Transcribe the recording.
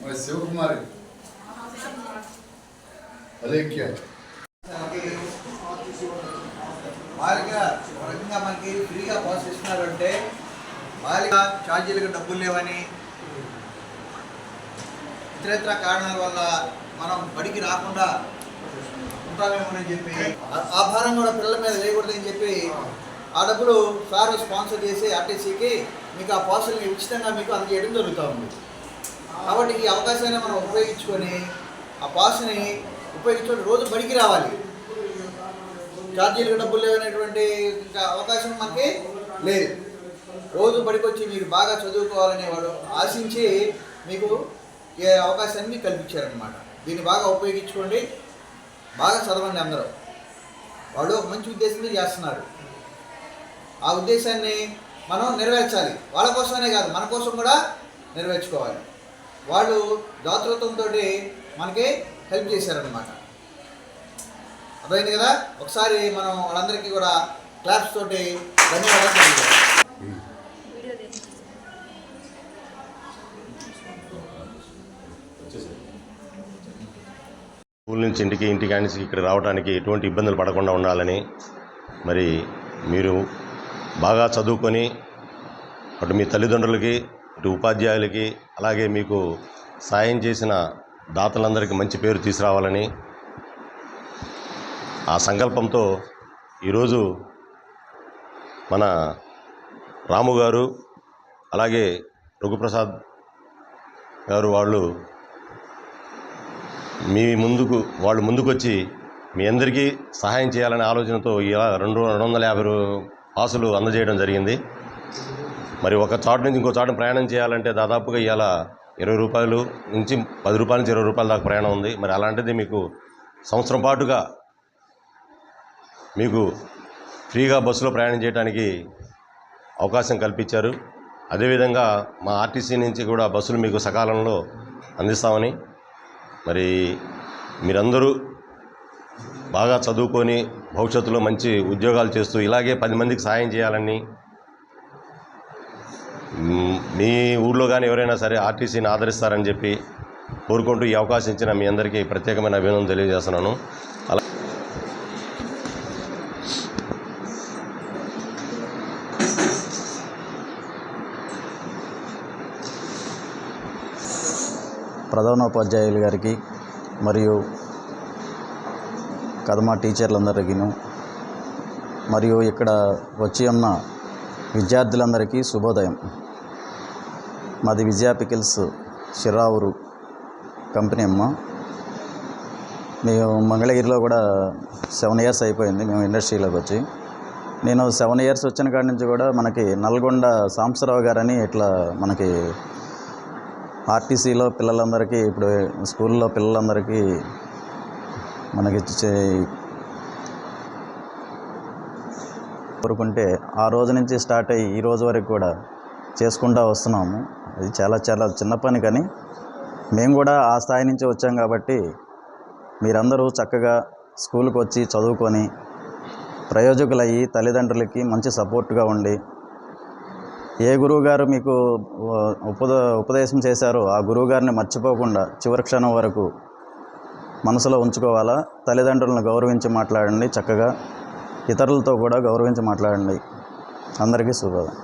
మరి శివకుమారి అలేఖ్య బాలిక ఒక మనకి ఫ్రీగా పాస్ ఇస్తున్నారంటే బాలిక ఛార్జీలకు డబ్బులు లేవని ఇతరేతర కారణాల వల్ల మనం బడికి రాకుండా ఉంటామేమోనని చెప్పి ఆ- భారం కూడా పిల్లల మీద వేయకూడదని చెప్పి ఆ డబ్బులు సార్ స్పాన్సర్ చేసి ఆర్టీసీకి మీకు ఆ పాసులు ఉచితంగా మీకు అందజేయడం జరుగుతూ ఉంది. కాబట్టి ఈ అవకాశాన్ని మనం ఉపయోగించుకొని ఆ పాస్ని ఉపయోగించుకొని రోజు బడికి రావాలి. ఛార్జీలకు డబ్బులు లేవనేటువంటి అవకాశం మనకి లేదు. రోజు బడికొచ్చి మీరు బాగా చదువుకోవాలనే వాడు ఆశించి మీకు ఏ అవకాశాన్ని మీకు కల్పించారనమాట దీన్ని బాగా ఉపయోగించుకోండి. బాగా చదవండి అందరూ. వాళ్ళు ఒక మంచి ఉద్దేశంతో చేస్తున్నారు. ఆ ఉద్దేశాన్ని మనం నెరవేర్చాలి. వాళ్ళ కోసమనే కాదు మన కోసం కూడా నెరవేర్చుకోవాలి. వాళ్ళు దాతృత్వంతో మనకి హెల్ప్ చేశారనమాట అర్థమైంది కదా? ఒకసారి మనం వాళ్ళందరికీ కూడా క్లాప్స్ తోటి ధన్యవాదాలు స్కూల్ నుంచి ఇంటికి ఇంటికి నుంచి ఇక్కడ రావడానికి ఎటువంటి ఇబ్బందులు పడకుండా ఉండాలని మరి మీరు బాగా చదువుకొని అటు మీ తల్లిదండ్రులకి ఇటు ఉపాధ్యాయులకి అలాగే మీకు సాయం చేసిన దాతలందరికీ మంచి పేరు తీసుకురావాలని ఆ సంకల్పంతో ఈరోజు మన రాము గారు అలాగే రఘుప్రసాద్ గారు వాళ్ళు మీ ముందుకు వాళ్ళు ముందుకొచ్చి మీ అందరికీ సహాయం చేయాలనే ఆలోచనతో ఇలా రెండు రెండు వందల యాభై పాసులు అందజేయడం జరిగింది. మరి ఒక చోట నుంచి ఇంకో చోట ప్రయాణం చేయాలంటే దాదాపుగా ఇవాళ ఇరవై రూపాయలు నుంచి పది రూపాయల నుంచి ఇరవై రూపాయల దాకా ప్రయాణం ఉంది. మరి అలాంటిది మీకు సంవత్సరం పాటుగా మీకు ఫ్రీగా బస్సులో ప్రయాణం చేయడానికి అవకాశం కల్పించారు. అదేవిధంగా మా ఆర్టీసీ నుంచి కూడా బస్సులు మీకు సకాలంలో అందిస్తామని మరి మీరందరూ బాగా చదువుకొని భవిష్యత్తులో మంచి ఉద్యోగాలు చేస్తూ ఇలాగే పది మందికి సాయం చేయాలని మీ ఊళ్ళో కానీ ఎవరైనా సరే ఆర్టీసీని ఆదరిస్తారని చెప్పి కోరుకుంటూ ఈ అవకాశం ఇచ్చిన మీ అందరికీ ప్రత్యేకమైన అభినందన తెలియజేస్తున్నాను. అలా ప్రధానోపాధ్యాయులు గారికి మరియు కదమా టీచర్లందరికీను మరియు ఇక్కడ వచ్చి ఉన్న విద్యార్థులందరికీ శుభోదయం. మాది విజయ పికిల్స్ షిరావురు కంపెనీ అమ్మ. మేము మంగళగిరిలో కూడా సెవెన్ ఇయర్స్ అయిపోయింది మేము ఇండస్ట్రీలోకి వచ్చి. నేను సెవెన్ ఇయర్స్ వచ్చిన కాడి నుంచి కూడా మనకి నల్గొండ సాంబశివరావు గారని ఇట్లా మనకి ఆర్టీసీలో పిల్లలందరికీ ఇప్పుడు స్కూల్లో పిల్లలందరికీ మనకి కోరుకుంటే ఆ రోజు నుంచి స్టార్ట్ అయ్యి ఈ రోజు వరకు కూడా చేసుకుంటూ వస్తున్నాము. అది చాలా చాలా చిన్న పని కానీ మేము కూడా ఆ స్థాయి నుంచి వచ్చాం కాబట్టి మీరందరూ చక్కగా స్కూల్కి వచ్చి చదువుకొని ప్రయోజకులయ్యి తల్లిదండ్రులకి మంచి సపోర్ట్గా ఉండి ఏ గురువు గారు మీకు ఉపద ఉపదేశం చేశారో ఆ గురువు గారిని మర్చిపోకుండా చివరి క్షణం వరకు మనసులో ఉంచుకోవాలా? తల్లిదండ్రులను గౌరవించి మాట్లాడండి చక్కగా ఇతరులతో కూడా గౌరవించి మాట్లాడండి. అందరికీ శుభోదయం.